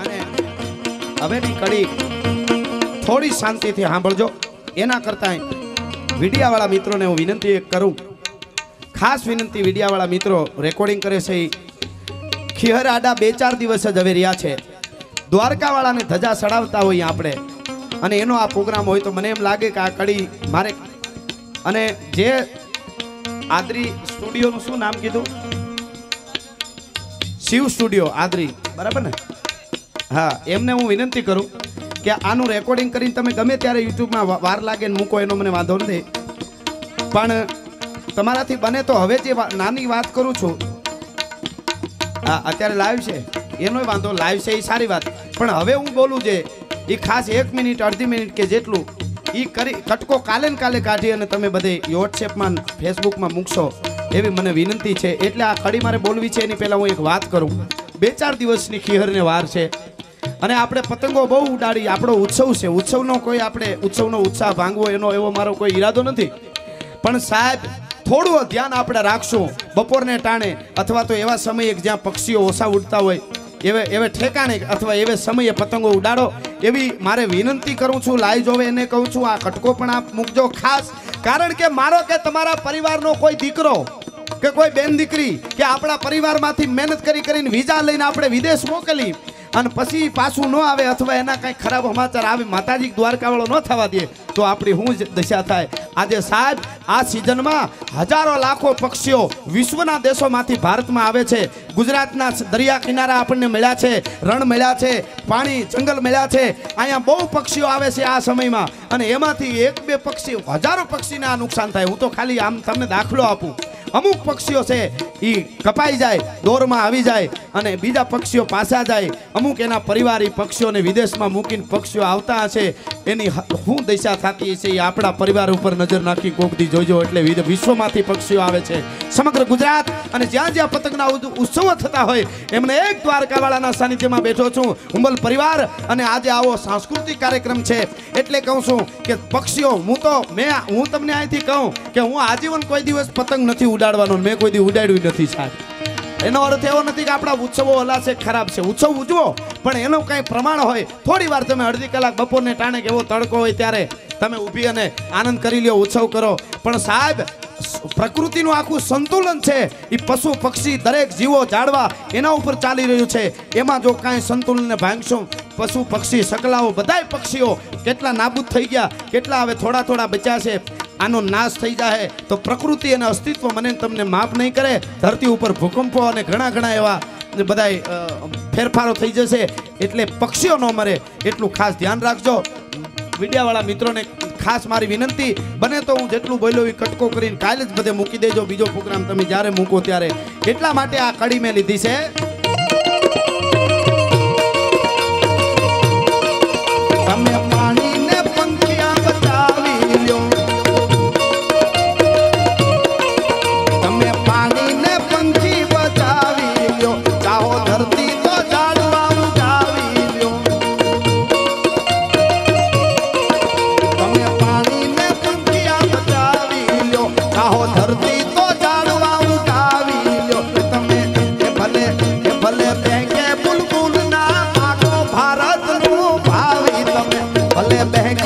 અને હવેની કડી થોડી શાંતિથી સાંભળજો. એના કરતાં વીડિયાવાળા મિત્રોને હું વિનંતી કરું. ખાસ વિનંતી વીડિયાવાળા મિત્રો રેકોર્ડિંગ કરે છે એ ખિહર આડા બે ચાર દિવસ જ હવે રહ્યા છે. દ્વારકાવાળાને ધજા સડાવતા હોઈએ આપણે. અને એનો આ પ્રોગ્રામ હોય તો મને એમ લાગે કે આ કડી મારે અને જે આદરી સ્ટુડિયોનું શું નામ કીધું? શિવ સ્ટુડિયો, આદરી. બરાબર ને? હા. એમને હું વિનંતી કરું કે આનું રેકોર્ડિંગ કરીને તમે ગમે ત્યારે યુટ્યુબમાં વાર લાગે મૂકો, એનો મને વાંધો નથી. પણ તમારાથી બને તો હવે જે નાની વાત કરું છું હા અત્યારે લાઈવ છે એનોય વાંધો લાઈવ છે એ સારી વાત. પણ હવે હું બોલું છે એ ખાસ એક મિનિટ, અડધી મિનિટ કે જેટલું એ કરી, કટકો કાલે ને કાલે કાઢી અને તમે બધે વોટ્સએપમાં ફેસબુકમાં મૂકશો એવી મને વિનંતી છે. એટલે આ કડી મારે બોલવી છે, એની પહેલાં હું એક વાત કરું. બે ચાર દિવસની ખીહરને વાર છે. અને આપણે પતંગો બહુ ઉડાડી આપણો ઉત્સવ છે. ઉત્સવનો કોઈ આપણે, ઉત્સવનો ઉત્સાહ ભાંગવો એનો એવો મારો કોઈ ઈરાદો નથી. પણ સાહેબ, થોડું ધ્યાન આપણે રાખશું. બપોરને ટાણે અથવા તો એવા સમયે જ્યાં પક્ષીઓ ઓછા ઉડતા હોય, એવે એવે ઠેકાણે અથવા એવે સમયે પતંગો ઉડાડો, એવી મારે વિનંતી કરું છું, લાઈ જોવે એને કહું છું, આ કટકો પણ આપ મૂકજો ખાસ. કારણ કે મારો કે તમારા પરિવારનો કોઈ દીકરો કે કોઈ બેન દીકરી કે આપણા પરિવારમાંથી મહેનત કરી કરીને વિઝા લઈને આપણે વિદેશ મોકલી અને પછી પાછું ન આવે અથવા એના કંઈ ખરાબ સમાચાર આવે, માતાજી દ્વારકાવાળો ન થવા દે, તો આપણી શું દશા થાય. આજે સાહેબ, આ સિઝનમાં હજારો લાખો પક્ષીઓ વિશ્વના દેશોમાંથી ભારતમાં આવે છે. ગુજરાતના દરિયા કિનારા આપણને મળ્યા છે, રણ મળ્યા છે, પાણી, જંગલ મળ્યા છે. અહીંયા બહુ પક્ષીઓ આવે છે આ સમયમાં. અને એમાંથી એક બે પક્ષી હજારો પક્ષીને આ નુકસાન થાય. હું તો ખાલી આમ તમને દાખલો આપું. અમુક પક્ષીઓ છે એ કપાઈ જાય, દોરમાં આવી જાય અને બીજા પક્ષીઓ પાછા જાય. અમુક એના પરિવાર પક્ષીઓને વિદેશમાં મૂકીને પક્ષીઓ આવતા હશે. એની શું દિશા થતી છે એ આપણા પરિવાર ઉપર નજર નાખી કોકથી જોજો એટલે વિશ્વમાંથી પક્ષીઓ આવે છે. સમગ્ર ગુજરાત અને જ્યાં જ્યાં પતંગના ઉત્સવો થતા હોય, એમને એક દ્વારકાવાળાના સાનિધ્યમાં બેઠો છું. ઉંબલ પરિવાર અને આજે આવો સાંસ્કૃતિક કાર્યક્રમ છે. એટલે કહું છું કે પક્ષીઓ, હું તો મેં હું તમને અહીંથી કહું કે હું આજીવન કોઈ દિવસ પતંગ નથી ઉડાડવાનો મેં કોઈ દી ઉડાડ્યું નથી સાહેબ. એનો અર્થ એવો નથી કે આપણા ઉત્સવો હલાશે, ખરાબ છે. ઉત્સવ ઉજવો, પણ એનો કાંઈ પ્રમાણ હોય. થોડી વાર તમે અડધી કલાક બપોરને ટાણે કે એવો તડકો હોય ત્યારે તમે ઊભી અને આનંદ કરી લ્યો, ઉત્સવ કરો. પણ સાહેબ પ્રકૃતિનું આખું સંતુલન છે. એ પશુ, પક્ષી, દરેક જીવો જાડવા એના ઉપર ચાલી રહ્યું છે. એમાં જો કાંઈ સંતુલનને ભાંગશું, પશુ, પક્ષી, સકલાઓ, બધાય પક્ષીઓ કેટલા નાબૂદ થઈ ગયા, કેટલા હવે થોડા થોડા બચ્યા છે. આનો નાશ થઈ જાય તો પ્રકૃતિ અને અસ્તિત્વ મને તમને માફ નહીં કરે. ધરતી ઉપર ભૂકંપો અને ઘણા ઘણા એવા બધા ફેરફારો થઈ જશે. એટલે પક્ષીઓ ન મરે એટલું ખાસ ધ્યાન રાખજો. મીડિયાવાળા મિત્રોને ખાસ મારી વિનંતી, બને તો હું જેટલું બોલ્યો એ કટકો કરીને કાલે જ બધે મૂકી દેજો. બીજો પ્રોગ્રામ તમે જ્યારે મૂકો ત્યારે. એટલા માટે આ કડી મેં લીધી છે. बहन